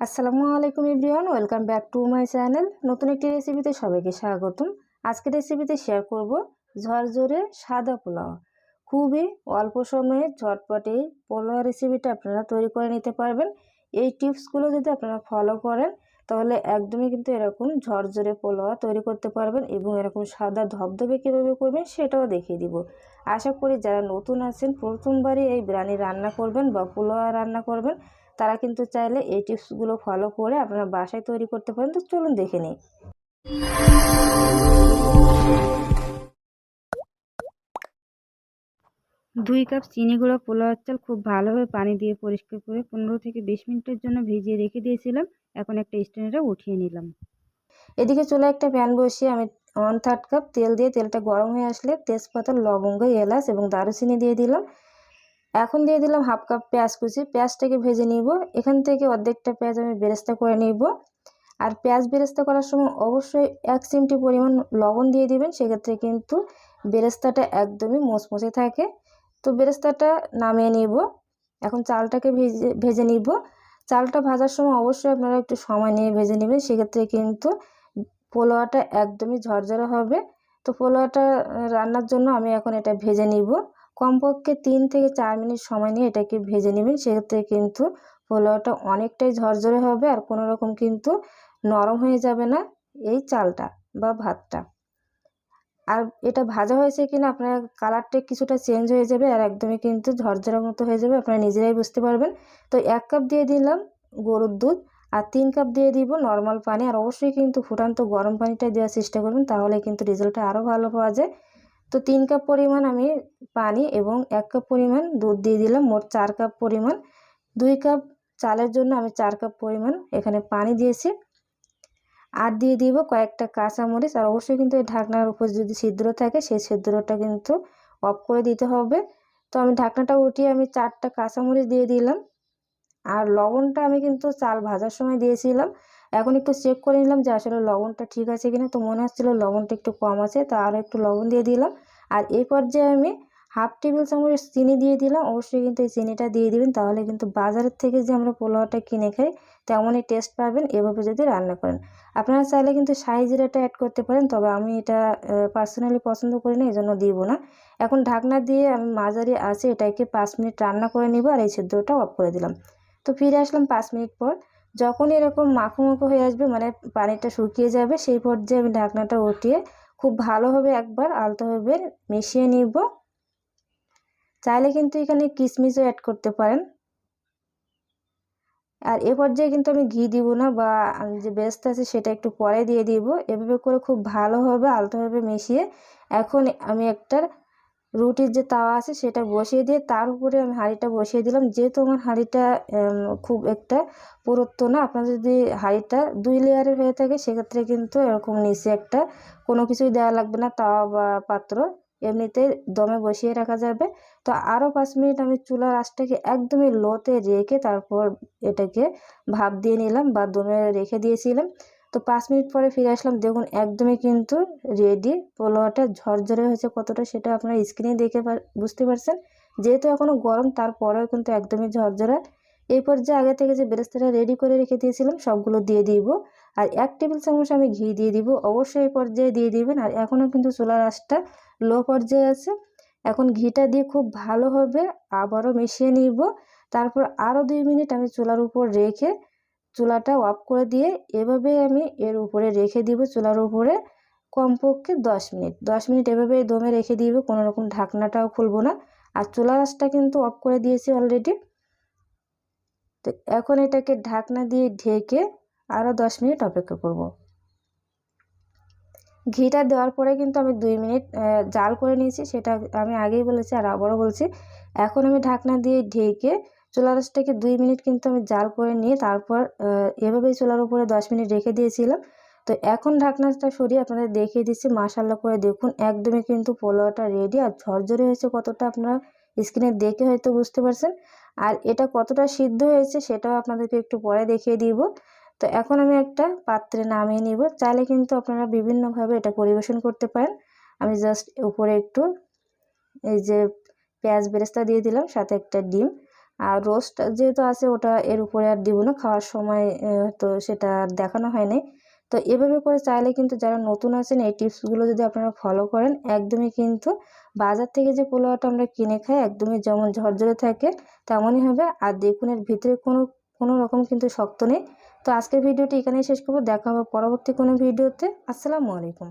আসসালামু আলাইকুম everyone, welcome back to my channel. নতুন একটি রেসিপিতে সবাইকে স্বাগতম। আজকের রেসিপিতে শেয়ার করব ঝরঝরে সাদা পোলাও। খুবই অল্প সময়ে ঝটপটে পোলাও রেসিপিটা আপনারা তৈরি করে নিতে পারবেন। এই টিপসগুলো যদি আপনারা ফলো করেন, তাহলে একদমই কিন্তু এরকম ঝরঝরে পোলাও তৈরি করতে পারবেন এবং এরকম সাদা ধবধবে কীভাবে করবেন সেটাও দেখিয়ে দিব। আশা করি যারা নতুন আছেন, প্রথমবারই এই বিরিয়ানি রান্না করবেন বা পোলাও রান্না করবেন তারা কিন্তু চাইলে এই টিপসগুলো ফলো করে আপনারা বাসায় তৈরি করতে পারেন। তো চলুন দেখে নিই। দুই কাপ চিনি গুঁড়া পোলাওয়ার চাল খুব ভালোভাবে পানি দিয়ে পরিষ্কার করে পনেরো থেকে বিশ মিনিটের জন্য ভিজিয়ে রেখে দিয়েছিলাম। এখন একটা স্ট্যান্ডারে উঠিয়ে নিলাম। এদিকে চলে একটা প্যান বসিয়ে আমি ওয়ান থার্ড কাপ তেল দিয়ে তেলটা গরম হয়ে আসলে তেজপাতা লবঙ্গ এলাচ এবং দারুচিনি দিয়ে দিলাম। এখন দিয়ে দিলাম হাফ কাপ পেঁয়াজ কুচি। পেঁয়াজটাকে ভেজে নিব। এখান থেকে অর্ধেকটা পেঁয়াজ আমি বেরেস্তা করে নিব। আর পেঁয়াজ বেরেস্তা করার সময় অবশ্যই এক চিমটি পরিমাণ লবণ দিয়ে দিবেন। সেক্ষেত্রে কিন্তু বেরেস্তাটা একদমই মোচমোচে থাকে। তো বেরেস্তাটা নামিয়ে নিব। এখন চালটাকে ভেজে ভেজে নিব। চালটা ভাজার সময় অবশ্যই আপনারা একটু সময় নিয়ে ভেজে নেবেন। সেক্ষেত্রে কিন্তু পোলোয়াটা একদমই ঝরঝরে হবে। তো পোলোয়াটা রান্নার জন্য আমি এখন এটা ভেজে নিব। কমপক্ষে তিন থেকে চার মিনিট সময় নিয়ে এটাকে ভেজে নেবেন। সেক্ষেত্রে কিন্তু পোলাওটা অনেকটাই ঝরঝরে হবে আর কোনো রকম কিন্তু নরম হয়ে যাবে না এই চালটা বা ভাতটা। আর এটা ভাজা হয়েছে কিনা আপনার কালারটা কিছুটা চেঞ্জ হয়ে যাবে আর একদমই কিন্তু ঝরঝরা মতো হয়ে যাবে, আপনারা নিজেরাই বুঝতে পারবেন। তো এক কাপ দিয়ে দিলাম গরুর দুধ আর তিন কাপ দিয়ে দিব নর্মাল পানি। আর অবশ্যই কিন্তু ফুটান্ত গরম পানিটা দেওয়ার চেষ্টা করবেন, তাহলে কিন্তু রেজাল্টটা আরও ভালো পাওয়া যায়। তো তিন কাপ পরিমাণ আমি পানি এবং এক কাপ পরিমাণ দুধ দিয়ে দিলাম, মোট চার কাপ পরিমাণ। দুই কাপ চালের জন্য আমি চার কাপ পরিমাণ এখানে পানি দিয়েছি। আর দিয়ে দিব কয়েকটা কাঁচামরিচ, আর অবশ্যই কিন্তু এই ঢাকনার উপর যদি ছিদ্র থাকে, সেই ছিদ্রটা কিন্তু অফ করে দিতে হবে। তো আমি ঢাকনাটা উঠিয়ে আমি চারটা কাঁচামরিচ দিয়ে দিলাম। আর লবণটা আমি কিন্তু চাল ভাজার সময় দিয়েছিলাম। এখন একটু চেক করে নিলাম যে আসলে লবণটা ঠিক আছে কিনা। তো মনে হচ্ছিল লবণটা একটু কম আছে, তো আরও একটু লবণ দিয়ে দিলাম। আর এই পর্যায়ে আমি হাফ টেবিল চামচ চিনি দিয়ে দিলাম, অবশ্যই কিন্তু এই চিনিটা দিয়ে দিবেন, তাহলে কিন্তু বাজারের থেকে যে আমরা পোলাওটা কিনে খাই, তেমনই টেস্ট পাবেন, এভাবে যদি রান্না করেন। আপনারা চাইলে কিন্তু শাহি জিরাটা অ্যাড করতে পারেন, তবে আমি এটা পার্সোনালি পছন্দ করি না এই জন্য দিব না। এখন ঢাকনা দিয়ে আমি মাঝারি আছে, এটাকে পাঁচ মিনিট রান্না করে নিব, আর এই সেদ্ধটা অফ করে দিলাম। তো ফিরে আসলাম পাঁচ মিনিট পর। যখন এরকম মাখো হয়ে আসবে মানে পানিটা শুকিয়ে যাবে, সেই পর্যায়ে আমি ঢাকনাটা উঠিয়ে খুব ভালোভাবে একবার আলতোভাবে মিশিয়ে নিব। চাইলে কিন্তু এখানে কিশমিশও অ্যাড করতে পারেন। আর এ পর্যায়ে কিন্তু আমি ঘি দিব না বা যে বেস্ট আছে সেটা একটু পরে দিয়ে দিব। এভাবে করে খুব ভালোভাবে আলতোভাবে মিশিয়ে এখন আমি একটা রুটির যে তাওয়া আছে সেটা বসিয়ে দিয়ে তার উপরে আমি হাঁড়িটা বসিয়ে দিলাম। যেহেতু আমার হাঁড়িটা খুব একটা পুরুত্ব না আপনার যদি হাঁড়িটা দুই লেয়ারের হয়ে থাকে, সেক্ষেত্রে কিন্তু এরকম নিচে একটা কোনো কিছুই দেওয়া লাগবে না, তাওয়া বা পাত্র এমনিতে দমে বসিয়ে রাখা যাবে। তো আরও পাঁচ মিনিট আমি চুলার আঁচটাকে একদমই লোতে রেখে তারপর এটাকে ভাপ দিয়ে নিলাম বা দমে রেখে দিয়েছিলাম। তো পাঁচ মিনিট পরে ফিরে আসলাম। দেখুন, একদমই কিন্তু রেডি পোলাওটা ঝরঝরে হয়েছে কতটা সেটা আপনারা স্ক্রিনে দেখে বুঝতে পারছেন। যেহেতু এখনও গরম, তারপরেও কিন্তু একদমই ঝরঝরা। এই পর্যায়ে আগে থেকে যে বেরেস্তাটা রেডি করে রেখে দিয়েছিলাম, সবগুলো দিয়ে দিব। আর এক টেবিল চামচ আমি ঘি দিয়ে দিব। অবশ্যই এই পর্যায়ে দিয়ে দিবেন। আর এখনও কিন্তু চুলার আঁচটা লো পর্যায়ে আছে। এখন ঘিটা দিয়ে খুব ভালোভাবে আবারও মিশিয়ে নিব। তারপর আরও দুই মিনিট আমি চুলার উপর রেখে চুলাটা অফ করে দিয়ে এভাবে আমি এর উপরে রেখে দিব চুলার উপরে কমপক্ষে দশ মিনিট। দশ মিনিট এভাবে দমে রেখে দিব, কোনো রকম ঢাকনাটাও খুলবো না। আর চুলার আঁচটা কিন্তু অফ করে দিয়েছি অলরেডি তো এখন এটাকে ঢাকনা দিয়ে ঢেকে আরও দশ মিনিট অপেক্ষা করব। ঘিটা দেওয়ার পরে কিন্তু আমি দুই মিনিট জাল করে নিয়েছি, সেটা আমি আগেই বলেছি আর আবারও বলছি। এখন আমি ঢাকনা দিয়ে ঢেকে চুলা রসটাকে দুই মিনিট কিন্তু আমি জাল করে নিয়ে তারপর এভাবেই চুলার উপরে দশ মিনিট রেখে দিয়েছিলাম। তো এখন ঢাকনাটা সরিয়ে আপনাদের দেখিয়ে দিচ্ছি মাসাল্লা করে দেখুন, একদমই কিন্তু পোলাওটা রেডি আর ঝরঝরে হয়েছে কতটা আপনারা স্ক্রিনে দেখে হয়তো বুঝতে পারছেন। আর এটা কতটা সিদ্ধ হয়েছে সেটাও আপনাদেরকে একটু পরে দেখিয়ে দিব। তো এখন আমি একটা পাত্রে নামিয়ে নিব, চাইলে কিন্তু আপনারা বিভিন্নভাবে এটা পরিবেশন করতে পারেন। আমি জাস্ট উপরে একটু এই যে পেঁয়াজ বেরেস্তা দিয়ে দিলাম, সাথে একটা ডিম। আর রোস্ট যেহেতু আছে, ওটা এর উপরে আর দিব না। খাওয়ার সময় তো সেটা আর দেখানো হয়নি। তো এভাবে করে চাইলে কিন্তু যারা নতুন আছেন, এই টিপসগুলো যদি আপনারা ফলো করেন, একদমই কিন্তু বাজার থেকে যে পোলাওটা আমরা কিনে খাই, একদমই যেমন ঝরঝরে থাকে, তেমনই হবে। আর দেখুন এর ভিতরে কোনো কোনো রকম কিন্তু শক্ত নেই। তো আজকের ভিডিওটি এখানেই শেষ করব। দেখা হবে পরবর্তী কোনো ভিডিওতে। আসসালামু আলাইকুম।